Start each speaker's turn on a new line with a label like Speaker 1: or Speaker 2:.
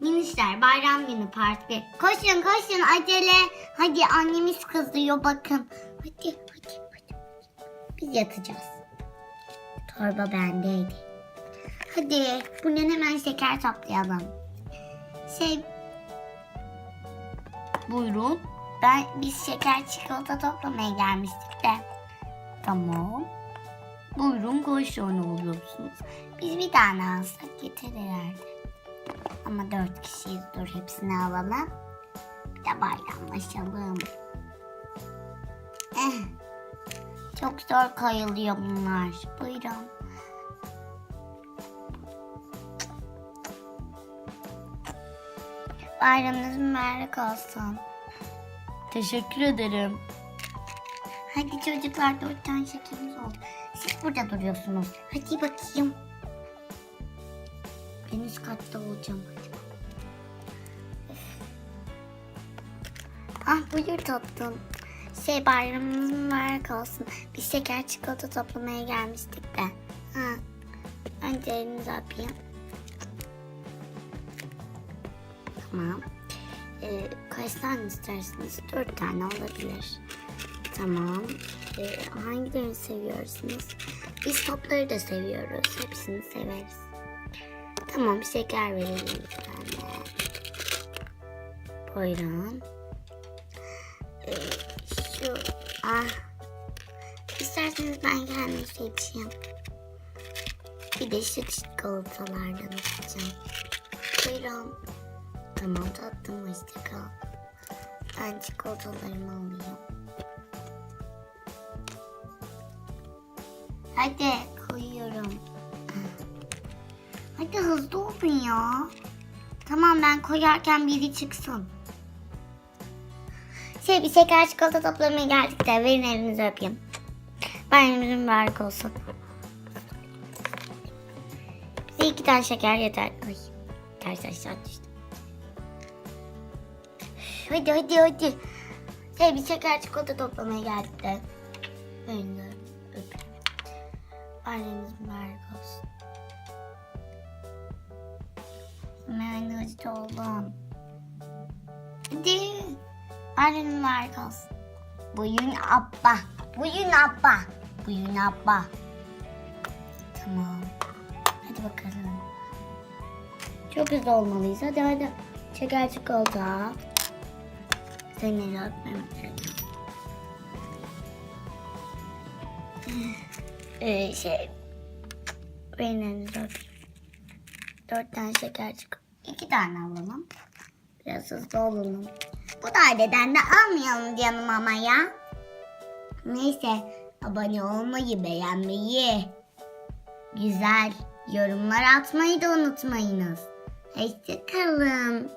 Speaker 1: Minişler bayram günü parti. Koşun koşun acele. Hadi annemiz kızıyor bakın. Hadi hadi hadi. Biz yatacağız. Torba bendeydi. Hadi buradan hemen şeker toplayalım. Şey... Buyurun. Ben biz şeker çikolata toplamaya gelmiştik de. Tamam. Buyurun koşun oluyorsunuz. Biz bir tane alsak yeter herhalde. Ama dört kişiyiz. Dur hepsini alalım. Bir de bayramlaşalım. Eh. Çok zor kayılıyor bunlar. Buyurun. Bayramınız mübarek olsun. Teşekkür ederim. Hadi çocuklar dört tane şekerimiz oldu. Siz burada duruyorsunuz. Hadi bakayım. Ben üst katta olacağım. Üf. Ah buyur tatlım. Şey bayramınız mübarek olsun. Biz şeker çikolata toplamaya gelmiştik de. Ha. Önce elinizi öpeyim. Tamam. Ee, kaç tane istersiniz? Dört tane olabilir. Tamam. Ee, hangilerini seviyorsunuz? Biz topları da seviyoruz. Hepsini severiz. Tamam şeker verelim bir tane. Buyurun. Ee, şu ah. İsterseniz ben kendim seçeyim. Bir de şu çikolatalardan alacağım. Buyurun. Tamam tatlım hoşça kal. Ben çikolatalarımı alayım. Hadi. Hadi hızlı olun ya. Tamam ben koyarken biri çıksın. Şey bir şeker çikolata toplamaya geldik de verin elinizi öpeyim. Bayramınız mübarek olsun. Bize iki tane şeker yeter. Ay ters aşağı düştüm. Hadi hadi hadi. Şey bir şeker çikolata toplamaya geldik de. Verin de öpeyim. Aileniz mübarek olsun. Mühendis oldum. Hadi. Mübarek olsun. Buyurun abba. Buyurun abba. Buyurun abba. Tamam. Hadi bakalım. Çok hızlı olmalıyız. Hadi hadi. Şeker çikolata. Seni öpmem gerekiyor. Ee, şey benim öpeyim. Dört tane şeker çık. İki tane alalım. Biraz hızlı olalım. Bu daireden de almayalım canım ama ya. Neyse abone olmayı beğenmeyi. Güzel yorumlar atmayı da unutmayınız. Hoşçakalın.